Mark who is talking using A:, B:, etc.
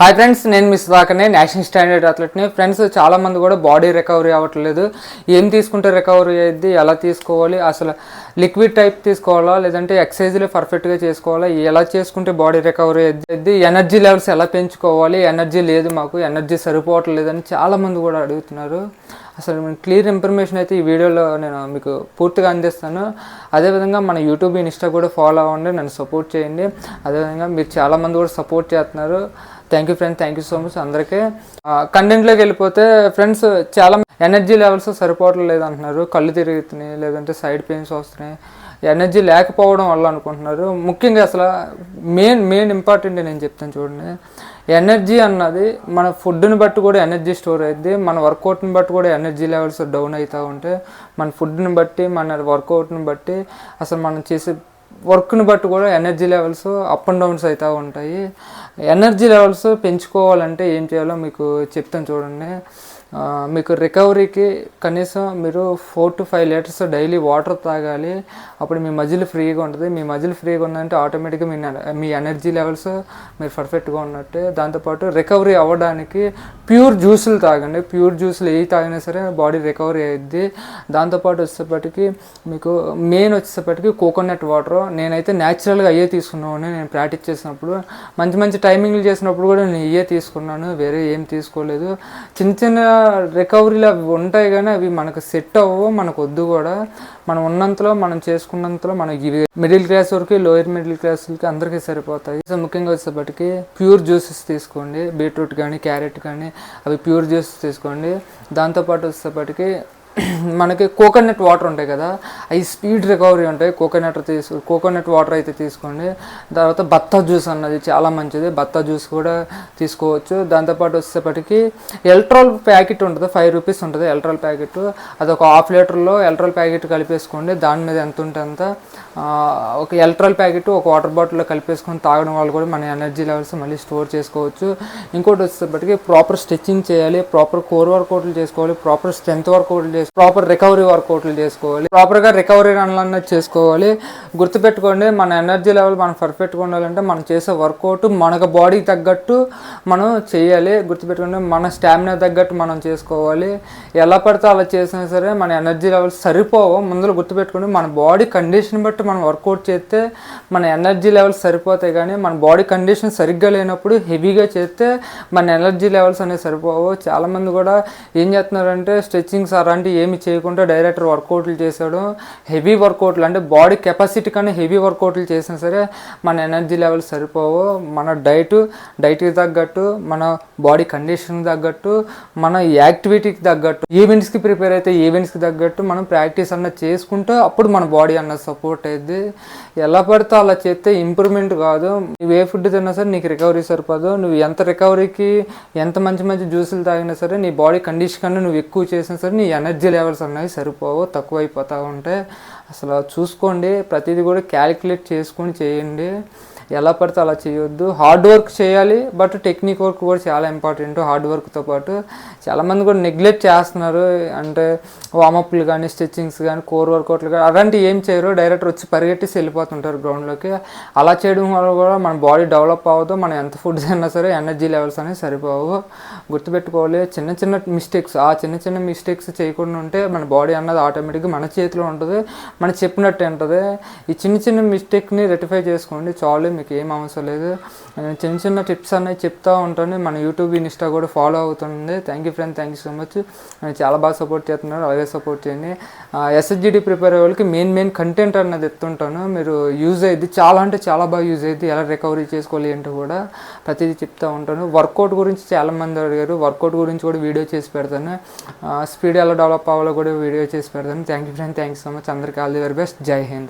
A: Hi friends నేను miss దాకనే national standard అథ్లెట్ని ఫ్రెండ్స్ చాలామంది కూడా బాడీ రికవరీ అవ్వట్లేదు. ఏం తీసుకుంటే రికవరీ అయ్యిద్ది ఎలా తీసుకోవాలి అసలు లిక్విడ్ టైప్ తీసుకోవాలా లేదంటే ఎక్సర్సైజ్లు పర్ఫెక్ట్గా చేసుకోవాలా ఎలా చేసుకుంటే బాడీ రికవరీ అయ్యిద్ది ఎనర్జీ లెవెల్స్ ఎలా పెంచుకోవాలి ఎనర్జీ లేదు మాకు ఎనర్జీ సరిపోవట్లేదని లేదని చాలామంది కూడా అడుగుతున్నారు. అసలు క్లియర్ ఇన్ఫర్మేషన్ అయితే ఈ వీడియోలో నేను మీకు పూర్తిగా అందిస్తాను. అదేవిధంగా మన యూట్యూబ్ ఇన్స్టా కూడా ఫాలో అవ్వండి నన్ను సపోర్ట్ చేయండి. అదేవిధంగా మీరు చాలామంది కూడా సపోర్ట్ చేస్తున్నారు. Thank you friends thank you so much అందరికీ కంటెంట్లోకి వెళ్ళిపోతే ఫ్రెండ్స్ చాలా ఎనర్జీ లెవెల్స్ సరిపోవట్లేదు అంటున్నారు కళ్ళు తిరుగుతున్నాయి లేదంటే సైడ్ పెయిన్స్ వస్తున్నాయి. ఎనర్జీ లేకపోవడం వల్ల అనుకుంటున్నారు. ముఖ్యంగా అసలు మెయిన్ మెయిన్ ఇంపార్టెంట్ నేను చెప్తాను చూడండి. ఎనర్జీ అన్నది మన ఫుడ్ని బట్టి కూడా ఎనర్జీ స్టోర్ అయ్యింది మన వర్కౌట్ని బట్టి కూడా ఎనర్జీ లెవెల్స్ డౌన్ అవుతూ ఉంటే మన ఫుడ్ని బట్టి మన వర్కౌట్ని బట్టి అసలు మనం చేసే వర్క్ని బట్టి కూడా energy levels up and downs అవుతూ ఉంటాయి. ఎనర్జీ లెవెల్స్ పెంచుకోవాలంటే ఏం చేయాలో మీకు చెప్తాను చూడండి. మీకు రికవరీకి కనీసం మీరు four to five litres daily water తాగాలి. అప్పుడు మీ మజిల్ ఫ్రీగా ఉంటుంది. మీ మజిల్ ఫ్రీగా ఉందంటే ఆటోమేటిక్గా మీ మీ ఎనర్జీ లెవెల్స్ మీరు పర్ఫెక్ట్గా ఉన్నట్టే. దాంతోపాటు రికవరీ అవ్వడానికి ప్యూర్ జ్యూసులు తాగండి. ప్యూర్ జ్యూసులు ఏవి తాగినా సరే బాడీ రికవరీ అయ్యిద్ది దాంతోపాటు వచ్చేసప్పటికి మీకు మెయిన్ వచ్చేసప్పటికి కోకోనట్ వాటర్ నేనైతే న్యాచురల్గా అయ్యే తీసుకున్నాను. నేను ప్రాక్టీస్ చేసినప్పుడు మంచి మంచి టైమింగ్లు చేసినప్పుడు కూడా నేను ఇయ్యే తీసుకున్నాను. వేరే ఏం తీసుకోలేదు. చిన్న చిన్న రికవరీలు అవి ఉంటాయి కానీ అవి మనకు సెట్ అవ్వవు మనకు వద్దు కూడా. మనం ఉన్నంతలో మనం చేసుకున్నంతలో మనకి ఇవి మిడిల్ క్లాస్ వరకు లోయర్ మిడిల్ క్లాస్కి అందరికీ సరిపోతాయి. సో ముఖ్యంగా వచ్చేసప్పటికి ప్యూర్ జ్యూసెస్ తీసుకోండి. బీట్రూట్ కానీ క్యారెట్ కానీ అవి ప్యూర్ జ్యూసెస్ తీసుకోండి. దాంతోపాటు వచ్చేసప్పటికి మనకి కోకోనట్ వాటర్ ఉంటాయి కదా అవి స్పీడ్ రికవరీ ఉంటాయి. కోకోనట్ తీసు కోకోనట్ వాటర్ అయితే తీసుకోండి. తర్వాత బత్తా జ్యూస్ అన్నది చాలా మంచిది. బత్తా జ్యూస్ కూడా తీసుకోవచ్చు. దాంతోపాటు వచ్చేసప్పటికి ఎలక్ట్రాల్ ప్యాకెట్ ఉంటుంది. ఫైవ్ రూపీస్ ఉంటుంది ఎలక్ట్రాల్ ప్యాకెట్. అది ఒక హాఫ్ లీటర్లో ఎలక్ట్రాల్ ప్యాకెట్ కలిపేసుకోండి. దాని మీద ఎంత ఉంటే అంత ఒక ఎలక్ట్రాల్ ప్యాకెట్ ఒక వాటర్ బాటిల్లో కలిపేసుకొని తాగడం వల్ల కూడా మన ఎనర్జీ లెవెల్స్ మళ్ళీ స్టోర్ చేసుకోవచ్చు. ఇంకోటి వచ్చేసప్పటికి ప్రాపర్ స్టిచ్చింగ్ చేయాలి. ప్రాపర్ కోర్ వర్కౌట్లు చేసుకోవాలి. ప్రాపర్ స్ట్రెంత్ వర్కౌట్లు చేసి ప్రాపర్ రికవరీ వర్కౌట్లు చేసుకోవాలి. ప్రాపర్గా రికవరీ రన్లు అన్నది చేసుకోవాలి. గుర్తుపెట్టుకోండి మన ఎనర్జీ లెవెల్ మనం పర్ఫెక్ట్గా ఉండాలంటే మనం చేసే వర్కౌట్ మనకు బాడీకి తగ్గట్టు మనం చేయాలి. గుర్తుపెట్టుకోండి మన స్టామినా తగ్గట్టు మనం చేసుకోవాలి. ఎలా పడితే అలా చేసినా సరే మన ఎనర్జీ లెవెల్స్ సరిపోవు. ముందులో గుర్తుపెట్టుకోండి మన బాడీ కండిషన్ బట్టి మనం వర్కౌట్ చేస్తే మన ఎనర్జీ లెవెల్స్ సరిపోతాయి కానీ మన బాడీ కండిషన్ సరిగ్గా లేనప్పుడు హెవీగా చేస్తే మన ఎనర్జీ లెవెల్స్ అనేవి సరిపోవు. చాలామంది కూడా ఏం చేస్తున్నారంటే స్ట్రెచ్చింగ్స్ అలాంటివి ఏమి చేయకుండా డైరెక్టర్ వర్కౌట్లు చేసాడు హెవీ వర్కౌట్లు అంటే బాడీ కెపాసిటీ కన్నా హెవీ వర్కౌట్లు చేసినా సరే మన ఎనర్జీ లెవెల్ సరిపోవు. మన డైట్ డైట్కి తగ్గట్టు మన బాడీ కండిషన్కి తగ్గట్టు మన యాక్టివిటీకి తగ్గట్టు ఈవెంట్స్కి ప్రిపేర్ అయితే ఈవెంట్స్కి తగ్గట్టు మనం ప్రాక్టీస్ అన్న చేసుకుంటే అప్పుడు మన బాడీ అన్న సపోర్ట్ అయ్యింది ఎలా పడితే అలా చేస్తే ఇంప్రూవ్మెంట్ కాదు. నువ్వు ఏ ఫుడ్ తిన్నా సరే నీకు రికవరీ సరిపోదు. నువ్వు ఎంత రికవరీకి ఎంత మంచి మంచి జ్యూసులు తాగినా సరే నీ బాడీ కండిషన్ కన్నా నువ్వు ఎక్కువ చేసినా సరే నీ ఎనర్జీ లెవెల్స్ అనేవి సరిపోవు తక్కువైపోతూ ఉంటాయి అసలు చూసుకోండి ప్రతిదీ కూడా క్యాలిక్యులేట్ చేసుకొని చేయండి. ఎలా పడితే అలా చేయొద్దు. హార్డ్ వర్క్ చేయాలి బట్ టెక్నిక్ వర్క్ కూడా చాలా ఇంపార్టెంట్ హార్డ్ వర్క్తో పాటు చాలామంది కూడా నెగ్లెక్ట్ చేస్తున్నారు. అంటే వామప్లు కానీ స్టిచ్చింగ్స్ కానీ కోర్ వర్కౌట్లు కానీ అలాంటివి ఏం చేయరు. డైరెక్ట్ వచ్చి పరిగెట్టేసి వెళ్ళిపోతుంటారు గ్రౌండ్లోకి అలా చేయడం వల్ల కూడా మన బాడీ డెవలప్ అవ్వదు. మనం ఎంత ఫుడ్ తిన్నా సరే ఎనర్జీ లెవెల్స్ అనేవి సరిపోవు. గుర్తుపెట్టుకోవాలి చిన్న చిన్న మిస్టేక్స్ ఆ చిన్న చిన్న మిస్టేక్స్ చేయకుండా ఉంటే మన బాడీ అన్నది ఆటోమేటిక్గా మన చేతిలో ఉంటుంది. మనం చెప్పినట్టు ఉంటుంది. ఈ చిన్న చిన్న మిస్టేక్ని రెటిఫై చేసుకోండి. చాలు మీకు ఏం అవసరం లేదు. నేను చిన్న చిన్న టిప్స్ అనేవి చెప్తా ఉంటాను. మన యూట్యూబ్ ఇన్స్టా కూడా ఫాలో అవుతుంది. Thank you friend thank you so much నేను చాలా బాగా సపోర్ట్ చేస్తున్నారు. అలాగే సపోర్ట్ చేయండి. ఎస్ఎస్జిడి ప్రిపేర్ అయ్యే వాళ్ళకి మెయిన్ మెయిన్ కంటెంట్ అన్నది ఎత్తుంటాను. మీరు యూజ్ అయ్యింది చాలా అంటే చాలా బాగా యూజ్ అయ్యింది. ఎలా రికవరీ చేసుకోవాలి ఏంటో కూడా ప్రతిదీ చెప్తా ఉంటాను. వర్కౌట్ గురించి చాలా మంది అడిగారు. వర్కౌట్ గురించి కూడా వీడియో చేసి పెడతాను. స్పీడ్ ఎలా డెవలప్ అవ్వాలో కూడా వీడియో చేసి పెడతాను. Thank you friend thank you so much అందరికీ all the very best Jai Hind.